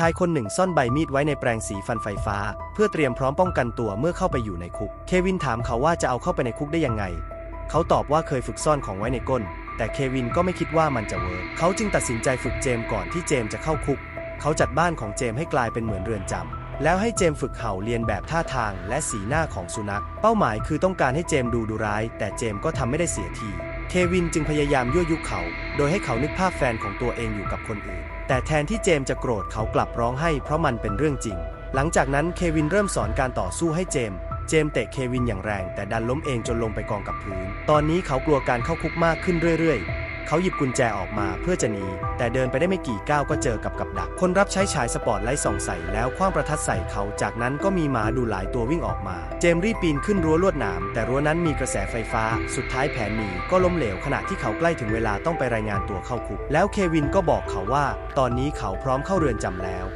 ชายคนหนึ่งซ่อนใบมีดไว้ในแปรงสีฟันไฟฟ้า เพื่อเตรียมพร้อมป้องกันตัวเมื่อเข้าไปอยู่ในคุก เควินถามเขาว่าจะเอาเข้าไปในคุกได้ยังไง เขาตอบว่าเคยฝึกซ่อนของไว้ในก้น แต่เควินก็ไม่คิดว่ามันจะเวิร์กเขาจึงตัดสินใจฝึกเจมก่อนที่เจมจะเข้าคุก เขาจัดบ้านของเจมให้กลายเป็นเหมือนเรือนจำแล้วให้เจมฝึกเห่าเรียนแบบท่าทางและสีหน้าของสุนัข เป้าหมายคือต้องการให้เจมดูดุร้าย แต่เจมก็ทำไม่ได้เสียที เควินจึงพยายามยั่วยุเขา โดยให้เขานึกภาพแฟนของตัวเองอยู่กับคนอื่น แต่แทนที่เจมจะโกรธเขากลับร้องให้เพราะมันเป็นเรื่องจริง หลังจากนั้นเควินเริ่มสอนการต่อสู้ให้เจม เจมเตะเควินอย่างแรง แต่ดันล้มเองจนลงไปกองกับพื้น ตอนนี้เขากลัวการเข้าคุกมากขึ้นเรื่อยๆ เขาหยิบกุญแจออกมาเพื่อจะหนี แต่เดินไปได้ไม่กี่ก้าวก็เจอกับกับดัก คนรับใช้ฉายสปอตไลท์ส่องใส่แล้วคว้างประทัดใส่เขา จากนั้นก็มีหมาดูหลายตัววิ่งออกมา เจมรีบปีนขึ้นรั้วลวดหนาม แต่รั้วนั้นมีกระแสไฟฟ้า สุดท้ายแผนหนีก็ล้มเหลวขณะที่เขาใกล้ถึงเวลาต้องไปรายงานตัวเข้าคุก แล้วเควินก็บอกเขาว่า ตอนนี้เขาพร้อมเข้าเรือนจำแล้ว